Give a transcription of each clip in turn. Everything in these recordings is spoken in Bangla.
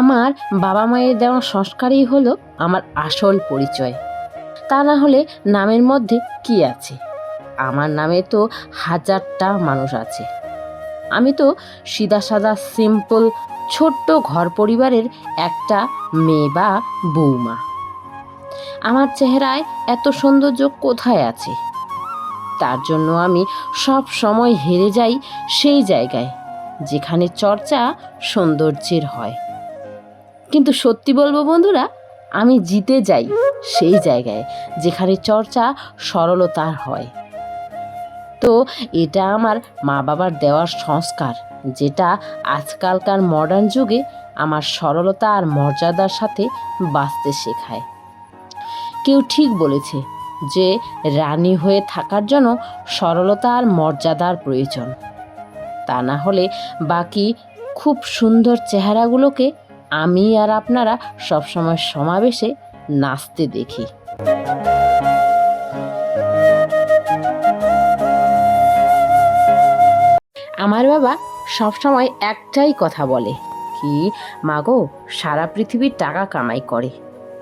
আমার বাবা মায়ের দেওয়া সংস্কারই হলো আমার আসল পরিচয়। তা না হলে নামের মধ্যে কি আছে? আমার নামে তো হাজারটা মানুষ আছে। আমি তো সিধা সাদা সিম্পল ছোট্ট ঘর পরিবারের একটা মেয়ে বা বৌমা। আমার চেহারায় এত সৌন্দর্য কোথায় আছে? তার জন্য আমি সব সময় হেরে যাই সেই জায়গায়, যেখানে চর্চা সৌন্দর্যের হয়। কিন্তু সত্যি বলব বন্ধুরা, আমি জিতে যাই সেই জায়গায় যেখানে চর্চা সরলতার হয়। তো এটা আমার মা বাবার দেওয়ার সংস্কার, যেটা আজকালকার মডার্ন যুগে আমার সরলতা আর মর্যাদার সাথে বাঁচতে শেখায়। কেউ ঠিক বলেছে যে রানী হয়ে থাকার জন্য সরলতা আর মর্যাদার প্রয়োজন। তা না হলে বাকি খুব সুন্দর চেহারাগুলোকে আমি আর আপনারা সবসময় সমাবেশে নাচতে দেখি। আমার বাবা সবসময় একটাই কথা বলে কি, মাগো, সারা পৃথিবীর টাকা কামাই করে।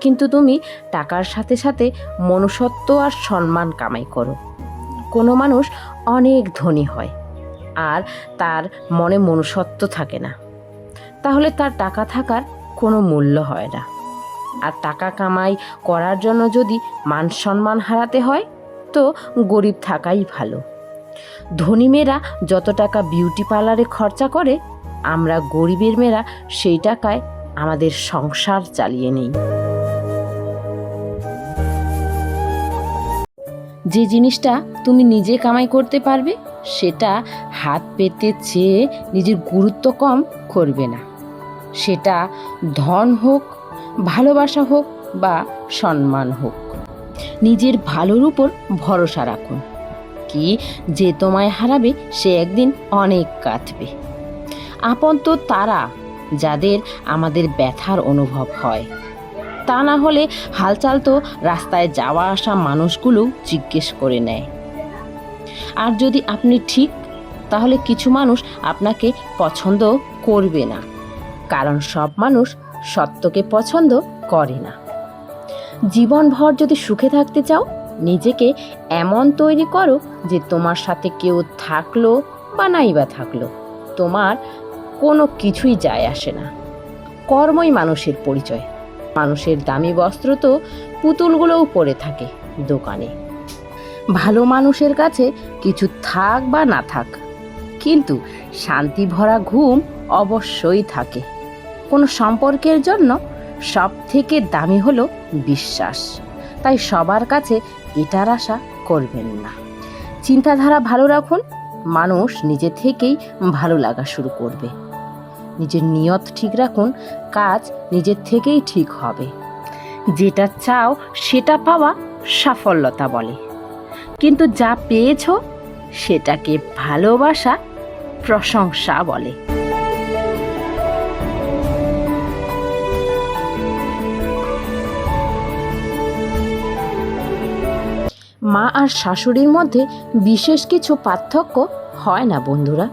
কিন্তু তুমি টাকার সাথে সাথে মনুষ্যত্ব আর সম্মান কামাই করো। কোনো মানুষ অনেক ধনী হয় আর তার মনে মনুষ্যত্ব থাকে না। তাহলে তার টাকা থাকার কোনো মূল্য হয় না। আর টাকা কামাই করার জন্য যদি মান সম্মান হারাতে হয়, তো গরিব থাকাই ভালো। ধনী মেয়েরা যত টাকা বিউটি পার্লারে খরচা করে, আমরা গরিবের মেয়েরা সেই টাকায় আমাদের সংসার চালিয়ে নেই। যে জিনিসটা তুমি নিজে কামাই করতে পারবে, সেটা হাত পেতে চেয়ে নিজের গুরুত্ব কম করবে না। সেটা ধন হোক, ভালোবাসা হোক বা সম্মান হোক। নিজের ভালোর উপর ভরসা রাখুন। কি যে তোমায় হারাবে, সে একদিন অনেক কাঁদবে। আপন তো তারা যাদের আমাদের ব্যথার অনুভব হয়। তা না হলে হালচাল তো রাস্তায় যাওয়া আসা মানুষগুলো জিজ্ঞেস করে নেয়। আর যদি আপনি ঠিক, তাহলে কিছু মানুষ আপনাকে পছন্দ করবে না। কারণ সব মানুষ সত্যকে পছন্দ করে না। জীবনভর যদি সুখে থাকতে চাও, নিজেকে এমন তৈরি করো যে তোমার সাথে কেউ থাকল বা নাই বা থাকল। তোমার কোনো কিছুই যায় আসে না। কর্মই মানুষের পরিচয়। মানুষের দামি বস্ত্র তো পুতুলগুলোও পরে থাকে দোকানে। ভালো মানুষের কাছে কিছু থাক বা না থাক, কিন্তু শান্তি ভরা ঘুম অবশ্যই থাকে। কোনো সম্পর্কের জন্য সব থেকে দামি হলো বিশ্বাস। তাই সবার কাছে এটার আশা করবেন না। চিন্তাধারা ভালো রাখুন, মানুষ নিজে থেকেই ভালো লাগা শুরু করবে। নিজের নিয়ত ঠিক রাখুন, কাজ নিজের থেকেই ঠিক হবে। যেটা চাও সেটা পাওয়া সাফল্যতা বলে। কিন্তু যা পেয়েছ সেটাকে ভালোবাসা, প্রশংসা বলে। মা আর শাশুড়ির মধ্যে বিশেষ কিছু পার্থক্য হয় না, বন্ধুরা।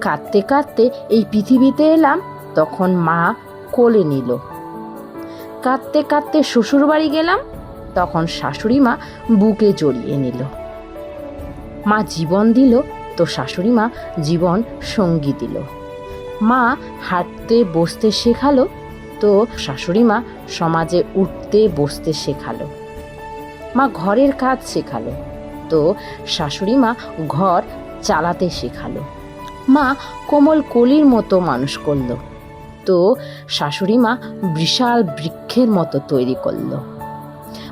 কাঁদতে কাঁদতে এই পৃথিবীতে এলাম, তখন মা কোলে নিল। কাঁদতে কাঁদতে শ্বশুর বাড়ি গেলাম, তখন শাশুড়ি মা বুকে জড়িয়ে নিল। মা জীবন দিল, তো শাশুড়ি মা জীবন সঙ্গী দিল। মা হাঁটতে, বসতে শেখালো, তো শাশুড়ি মা সমাজে উঠতে, বসতে শেখালো। মা ঘরের কাজ শেখালো। তো শাশুড়ি মা ঘর চালাতে শেখালো। মা কোমল কলির মতো মানুষ করল। তো শাশুড়ি মা বিশাল বৃক্ষের মতো তৈরি করল।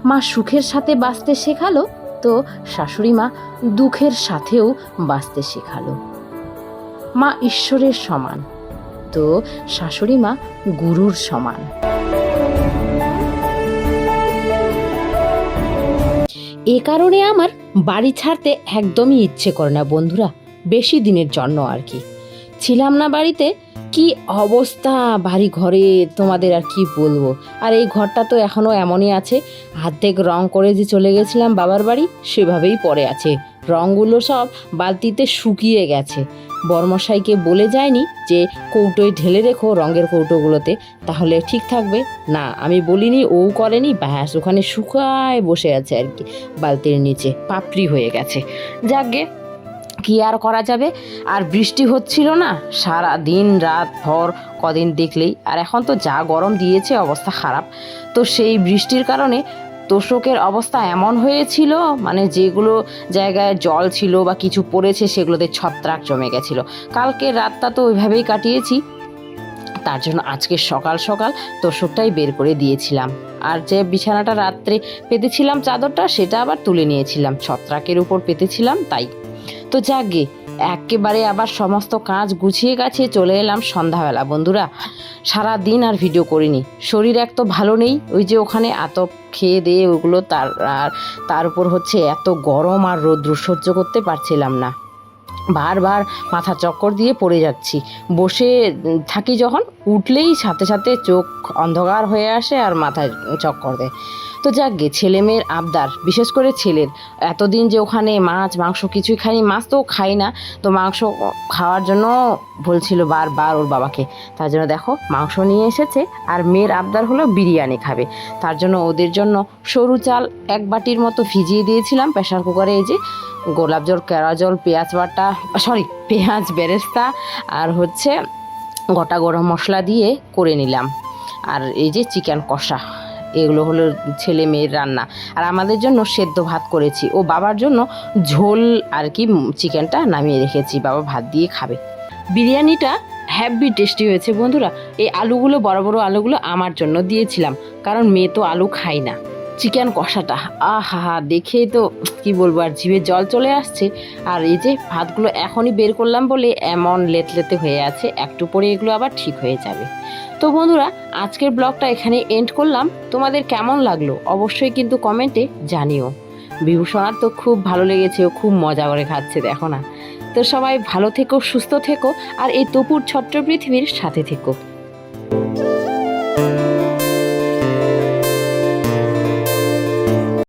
মা সুখের সাথে বাঁচতে শেখালো। তো শাশুড়ি মা দুঃখের সাথেও বাঁচতে শেখালো। মা ঈশ্বরের সমান। তো শাশুড়ি মা গুরুর সমান। এ কারণে আমার বাড়ি ছাড়তে একদমই ইচ্ছে করে না বন্ধুরা, বেশি দিনের জন্য আর কি। ছিলাম না বাড়িতে, কি অবস্থা বাড়ি ঘরে তোমাদের আর কি বলব? আর এই ঘরটা তো এখনও এমনই আছে হাতেক রং করে যে চলে গেছিলাম বাবার বাড়ি, সেভাবেই পড়ে আছে। রঙগুলো সব বালতিতে শুকিয়ে গেছে। বরমশাইকে বলে যায়নি যে কৌটোয় ঢেলে রেখো রঙের কৌটোগুলোতে, তাহলে ঠিক থাকবে। না, আমি বলিনি ও করেনি, ব্যাস, ওখানে শুকায় বসে আছে আর কি, বালতির নিচে, পাপড়ি হয়ে গেছে। যাকগে, কি আর করা যাবে? আর বৃষ্টি হচ্ছিল না, সারা দিন রাত ভর কদিন দেখলেই, আর এখন তো যা গরম দিয়েছে, অবস্থা খারাপ। তো সেই বৃষ্টির কারণে তোষকের অবস্থা এমন হয়েছিল মানে যেগুলো জায়গায় জল ছিল বা কিছু পড়েছে সেগুলোতে ছত্রাক জমে গেছিল। কালকে রাতটা তো ওইভাবেই কাটিয়েছি। তার জন্য আজকে সকাল সকাল তোষকটাই বের করে দিয়েছিলাম। আর যে বিছানাটা রাত্রে পেতেছিলাম চাদরটা, সেটা আবার তুলে নিয়েছিলাম। ছত্রাকের উপর পেতেছিলাম তাই। তো যাগে একেবারে আবার সমস্ত কাজ গুছিয়ে গেছে চলে এলাম সন্ধ্যাবেলা, বন্ধুরা। সারা দিন আর ভিডিও করিনি। শরীর এক তো ভালো নেই, ওই যে ওখানে এত খেয়ে দিয়ে ওগুলো তার, আর তার উপর হচ্ছে এত গরম আর রৌদ্র সহ্য করতে পারছিলাম না। বারবার মাথা চক্কর দিয়ে পড়ে যাচ্ছি। বসে থাকি যখন, উঠলেই সাথে সাথে চোখ অন্ধকার হয়ে আসে আর মাথায় চক্কর দেয়। তো যাক গে ছেলে মেয়ের আবদার, বিশেষ করে ছেলের। এতদিন যে ওখানে মাছ, মাংস কিছুই খাইনি, মাছ তো খাই না, তো মাংস খাওয়ার জন্য বলছিল বারবার ওর বাবাকে। তার জন্য দেখো, মাংস নিয়ে এসেছে আর মেয়ের আবদার হলো বিরিয়ানি খাবে। তার জন্য ওদের জন্য সরু চাল এক বাটির মতো ভিজিয়ে দিয়েছিলাম প্রেশার কুকারে, এই যে গোলাপ জল কেরা জল, পেঁয়াজ বাটা, সরি, পেঁয়াজ, বেরেস্তা আর হচ্ছে গোটা গরম মশলা দিয়ে করে নিলাম। আর এই যে চিকেন কষা। এগুলো হলো ছেলে মেয়ের রান্না। আর আমাদের জন্য সেদ্ধ ভাত করেছি। ও বাবার জন্য ঝোল আর কি চিকেনটা নামিয়ে রেখেছি। বাবা ভাত দিয়ে খাবে। বিরিয়ানিটা হ্যাভি টেস্টি হয়েছে বন্ধুরা। এই আলুগুলো, বড় বড় আলুগুলো আমার জন্য দিয়েছিলাম। কারণ মেয়ে তো আলু খায় না। চিকেন কষাটা। আহা হা দেখেই তো, কি বলব, আর জিভে জল চলে আসছে। আর এই যে ভাতগুলো এখনই বের করলাম বলে এমন লেতলেতে হয়ে আছে, একটু পরে এগুলো আবার ঠিক হয়ে যাবে। তো বন্ধুরা, আজকের ব্লগটা এখানে এন্ড করলাম। তোমাদের কেমন লাগল অবশ্যই কিন্তু কমেন্টে জানিও। বিভূষণার তো খুব ভালো লেগেছে, ও খুব মজা করে খাচ্ছে, দেখো না। তো সবাই ভালো থেকো, সুস্থ থেকো, আর এই তপুর ছোট্ট পৃথিবীর সাথে থেকো।